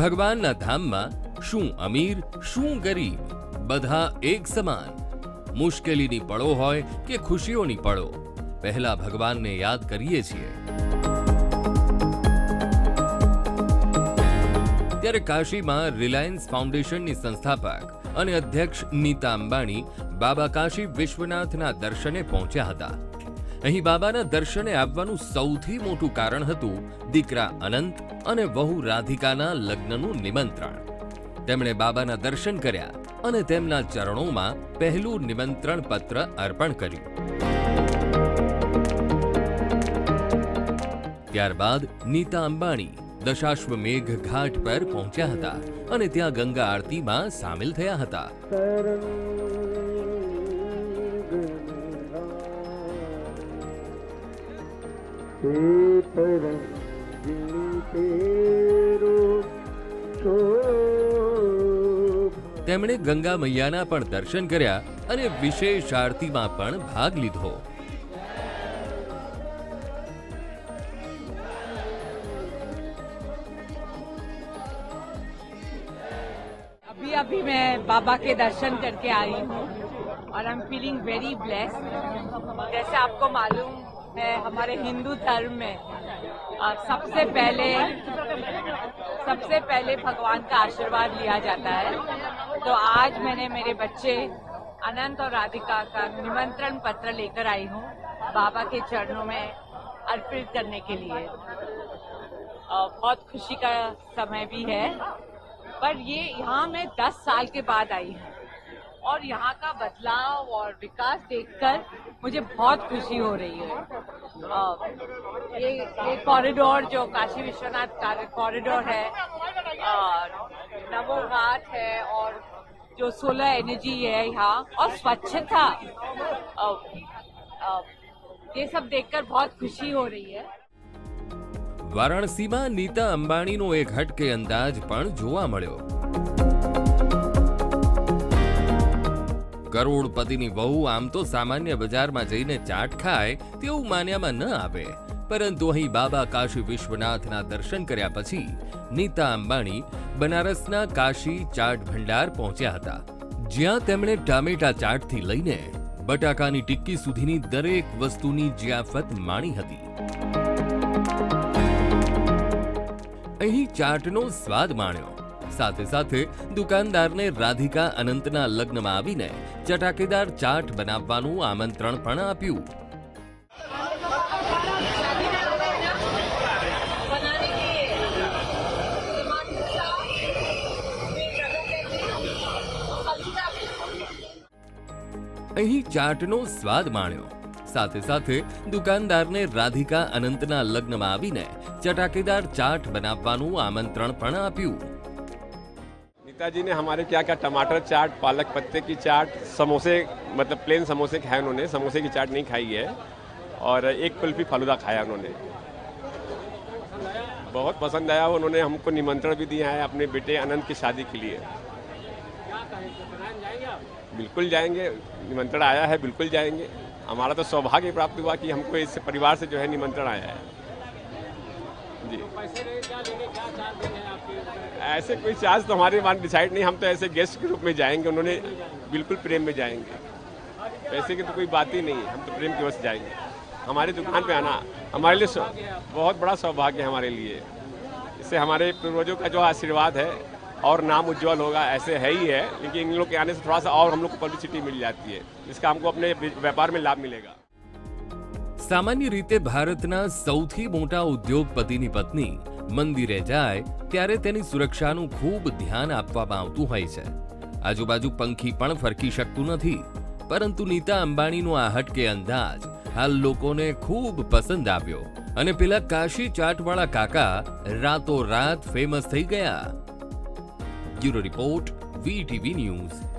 ભગવાનના ધામમાં શું અમીર, શું ગરીબ, બધા એક સમાન? મુશ્કેલીની પળો હોય કે ખુશીઓની પળો? પહેલા ભગવાનને યાદ કરીએ છીએ. ત્યારે કાશીમાં રિલાયન્સ ફાઉન્ડેશનની સંસ્થાપક અને અધ્યક્ષ નીતા અંબાણી બાબા કાશી વિશ્વનાથના દર્શને પહોંચ્યા હતા. અહીં બાબાના દર્શને આવવાનું સૌથી મોટું કારણ હતું દીકરા અનંત અને વહુ રાધિકાના લગ્નનું નિમંત્રણ. તેમણે બાબાના દર્શન કર્યા અને તેમના ચરણોમાં પહેલું નિમંત્રણ પત્ર અર્પણ કર્યું. ત્યારબાદ નીતા અંબાણી દશાશ્વમેઘ ઘાટ પર પહોંચ્યા હતા અને ત્યાં ગંગા આરતીમાં સામેલ થયા હતા. તેમણે ગંગા મૈયાના પણ દર્શન કર્યા અને વિશેષ આરતીમાં પણ ભાગ લીધો अभी अभी मैं बाबा के दर्शन करके आई हूँ और I am feeling very blessed जैसे आपको मालूम है, हमारे हिंदू धर्म में। सबसे पहले सबसे पहले भगवान का आशीर्वाद लिया जाता है। तो आज मैंने मेरे बच्चे अनंत और राधिका का निमंत्रण पत्र लेकर आई हूँ बाबा के चरणों में अर्पित करने के लिए। बहुत खुशी का समय भी है, पर ये यहाँ मैं 10 साल के बाद आई हूँ। और यहाँ का बदलाव और विकास देखकर मुझे बहुत खुशी हो रही है अ, ये ये कॉरिडोर जो काशी विश्वनाथ का कॉरिडोर है और नवो घाट है और जो सोलर एनर्जी है यहाँ और स्वच्छता अ, अ, ये सब देखकर बहुत खुशी हो रही है વારાણસીમાં નીતા અંબાણીનો એક હટકે અંદાજ પણ જોવા મળ્યો કરોડપતિની વહુ આમ તો સામાન્ય બજારમાં જઈને ચાટ ખાય તેવું માન્યામાં ન આવે. પરંતુ અહીં બાબા કાશી વિશ્વનાથના દર્શન કર્યા પછી નીતા અંબાણી બનારસના કાશી ચાટ ભંડાર પહોંચ્યા હતા. જ્યાં તેમણે ટામેટા ચાટથી લઈને બટાકાની ટિક્કી સુધીની દરેક વસ્તુની જિયાફત માણી હતી. અહીં ચાટનો સ્વાદ માણ્યો. સાથે સાથે દુકાનદારને રાધિકા અનંતના લગ્નમાં આવીને ચટાકેદાર ચાટ બનાવવાનું આમંત્રણ પણ આપ્યું અહીં ચાટનો સ્વાદ માણ્યો સાથે સાથે દુકાનદારને રાધિકા અનંતના લગ્નમાં આવીને ચટાકેદાર ચાટ બનાવવાનું આમંત્રણ પણ આપ્યું नेताजी ने हमारे क्या क्या टमाटर चाट, पालक पत्ते की चाट, समोसे मतलब प्लेन समोसे खाए उन्होंने। समोसे की चाट नहीं खाई है और एक कुल्फी फालूदा खाया उन्होंने। बहुत पसंद आया उन्होंने, हमको निमंत्रण भी दिया है अपने बेटे अनंत की शादी के लिए। बिल्कुल जाएँगे, निमंत्रण आया है, बिल्कुल जाएँगे। हमारा तो सौभाग्य प्राप्त हुआ कि हमको इस परिवार से जो है निमंत्रण आया है। जी। ऐसे कोई चार्ज तो हमारे वहाँ डिसाइड नहीं हम तो ऐसे गेस्ट के रूप में जाएँगे उन्होंने बिल्कुल प्रेम में जाएँगे। पैसे की तो कोई बात ही नहीं हम तो प्रेम के वजह से जाएँगे। हमारी दुकान पे आना हमारे लिए बहुत बड़ा सौभाग्य है हमारे लिए। इससे हमारे पूर्वजों का जो आशीर्वाद है और नाम उज्जवल होगा ऐसे है ही है लेकिन इन लोग के आने से थोड़ा सा और हम लोग को पब्लिसिटी मिल जाती है जिसका हमको अपने व्यापार में लाभ मिलेगा। સામાન્ય રીતે ભારતના સૌથી મોટા ઉદ્યોગપતિની પત્ની મંદિરે જાય ત્યારે તેની સુરક્ષાનું ખૂબ ધ્યાન આપવામાં આવતું હોય છે. આજુબાજુ પંખી પણ ફરકી શકતું નથી, પરંતુ નીતા અંબાણીનો આ હટકે અંદાજ હાલ લોકોને ખૂબ પસંદ આવ્યો અને પેલા કાશી ચાટવાળા કાકા રાતોરાત ફેમસ થઈ ગયા. Bureau report VTV news.